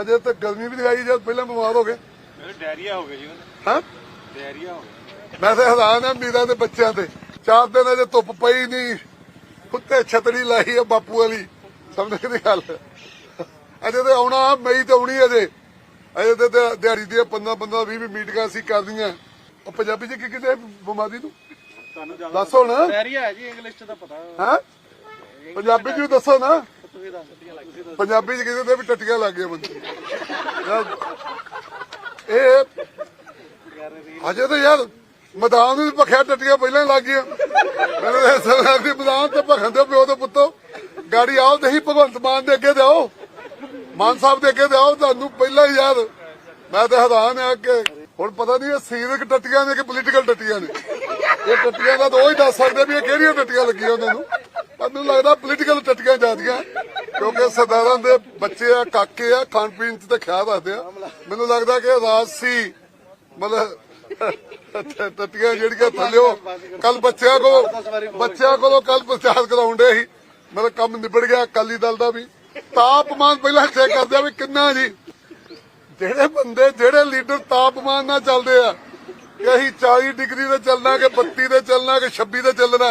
ਅਜੇ ਤਾਂ ਗਰਮੀ ਵੀ ਲਗਾਈ ਜਦ ਪਹਿਲਾਂ ਬਿਮਾਰ ਹੋ ਗਏ। ਮੇਰੇ ਡਾਇਰੀਆ ਹੋ ਗਿਆ ਜੀ ਹਾਂ? ਡਾਇਰੀਆ ਹੋ ਗਿਆ। ਮੈਂ ਤਾਂ ਹੈਰਾਨ ਆ ਮੀਰਾਂ ਦੇ ਬੱਚਿਆਂ ਤੇ। ਚਾਰ ਦਿਨ ਅਜੇ ਧੁੱਪ ਪਈ ਨਹੀਂ ਉੱਤੇ ਛਤਰੀ ਲਾਈ ਆ ਬਾਪੂ ਵਾਲੀ। ਸਮਝ ਦੀ ਗੱਲ। ਅਜੇ ਤੇ ਆਉਣਾ ਮਈ ਤੇ ਆਉਣੀ ਅਜੇ। ਅਜੇ ਤੇ ਦਿਹਾ- ਦਿਹਾੜੀ ਦੀਆਂ 15 15 20 ਮੀਟਿੰਗਾਂ ਅਸੀਂ ਕਰਦੀਆਂ ਉਹ ਪੰਜਾਬੀ ਚ ਕੀ ਕਹਿੰਦੇ ਬਿਮਾਰੀ ਨੂੰ? ਤੁਹਾਨੂੰ ਦੱਸੋ ਨਾ। ਡਾਇਰੀਆ ਹੈ ਜੀ ਇੰਗਲਿਸ਼ ਚ ਤਾਂ ਪਤਾ। ਹਾਂ? ਪੰਜਾਬੀ ਚ ਵੀ ਦੱਸੋ ਨਾ। ਪੰਜਾਬੀ ਚ ਕਹਿੰਦੇ ਵੀ ਟੱਟੀਆਂ ਲੱਗ ਗਈਆਂ ਬੰਦੇ ਇਹ ਅਜੇ ਤਾਂ ਯਾਰ ਮੈਦਾਨ ਨੂੰ ਭਖਿਆ ਟੱਟੀਆਂ ਪਹਿਲਾਂ ਲੱਗ ਗਈਆਂ। ਮੈਨੂੰ ਇਹ ਦੀ ਮੈਦਾਨ ਤੇ ਭਖਣ ਦੇ ਪਿਓ ਤੇ ਪੁੱਤੋ। ਗਾੜੀ ਆਓ ਤੇ ਹੀ ਭਗਵੰਤ ਮਾਨ ਦੇ ਅੱਗੇ ਦਿਓ ਮਾਨ ਸਾਹਿਬ ਦੇ ਅੱਗੇ ਦਿਓ ਤੁਹਾਨੂੰ ਪਹਿਲਾਂ ਹੀ ਯਾਰ। ਮੈਂ ਤਾਂ ਹੈਰਾਨ ਆ ਕਿ ਹੁਣ ਪਤਾ ਨਹੀਂ ਇਹ ਸੀਰਕ ਟੱਟੀਆਂ ਨੇ ਕਿ ਪੋਲੀਟੀਕਲ ਟੱਟੀਆਂ ਨੇ। ਇਹ ਟੱਟੀਆਂ ਦਾ ਤਾਂ ਹੀ ਦੱਸ ਸਕਦੇ ਵੀ ਇਹ ਕਿਹੜੀਆਂ ਟੱਟੀਆਂ ਲੱਗੀਆਂ ਉਹਨਾਂ ਨੂੰ। ਮੈਨੂੰ ਲੱਗਦਾ ਪੋਲੀਟੀਕਲ ਟੱਟੀਆਂ ਜਾਂਦੀਆਂ ਕਿਉਂਕਿ ਸਰਦਾਰਾਂ ਦੇ ਬੱਚੇ ਆ, ਕਾਕੇ ਆ, ਖਾਣ ਪੀਣ ਤੇ ਖਿਆਲ ਰੱਖਦੇ ਆ। ਮੈਨੂੰ ਲੱਗਦਾ ਕਿ ਰਾਜਸੀ ਮਤਲਬ ਟੱਟੀਆਂ ਜਿਹੜੀਆਂ ਥੱਲਿਓ ਕੱਲ ਬੱਚਿਆਂ ਕੋ ਬੱਚਿਆਂ ਕੋਲੋਂ ਕੱਲ ਪ੍ਰਚਾਰ ਕਰਾਉਣ ਕਰਾਉਂਦੇ ਸੀ। ਮੇਰਾ ਕੰਮ ਨਿਬੜ ਗਿਆ, ਅਕਾਲੀ ਦਲ ਦਾ ਵੀ। ਤਾਪਮਾਨ ਪਹਿਲਾਂ ਚੈੱਕ ਕਰਦੇ ਆ ਵੀ ਕਿੰਨਾ ਜੀ। ਜਿਹੜੇ ਬੰਦੇ, ਜਿਹੜੇ ਲੀਡਰ ਤਾਪਮਾਨ ਨਾਲ ਚੱਲਦੇ ਆ, ਕਿ ਅਸੀਂ 40 ਡਿਗਰੀ ਤੇ ਚੱਲਣਾ, ਕਿ 32 ਤੇ ਚੱਲਣਾ, ਕਿ 26 ਤੇ ਚੱਲਣਾ।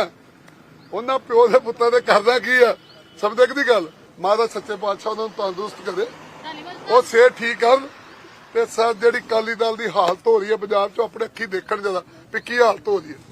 ਉਹਨਾਂ ਪਿਓ ਦੇ ਪੁੱਤਾਂ ਦੇ ਕਰਨਾ ਕੀ ਆ? ਸਮਝਦੇ ਦੀ ਗੱਲ? ਮਾਤਾ ਸੱਚੇ ਪਾਤਸ਼ਾਹ ਉਹਨਾਂ ਨੂੰ ਤੰਦਰੁਸਤ ਕਰੇ। ਉਹ ਸਿਹਤ ਠੀਕ ਕਰਨ ਤੇ ਸਰ ਜਿਹੜੀ ਕਾਲੀ ਦਲ ਦੀ ਹਾਲਤ ਹੋ ਰਹੀ ਹੈ ਪੰਜਾਬ 'ਚ, ਆਪਣੇ ਅੱਖੀ ਦੇਖਣ ਜਦਾ ਵੀ ਕੀ ਹਾਲਤ ਹੋ ਰਹੀ ਹੈ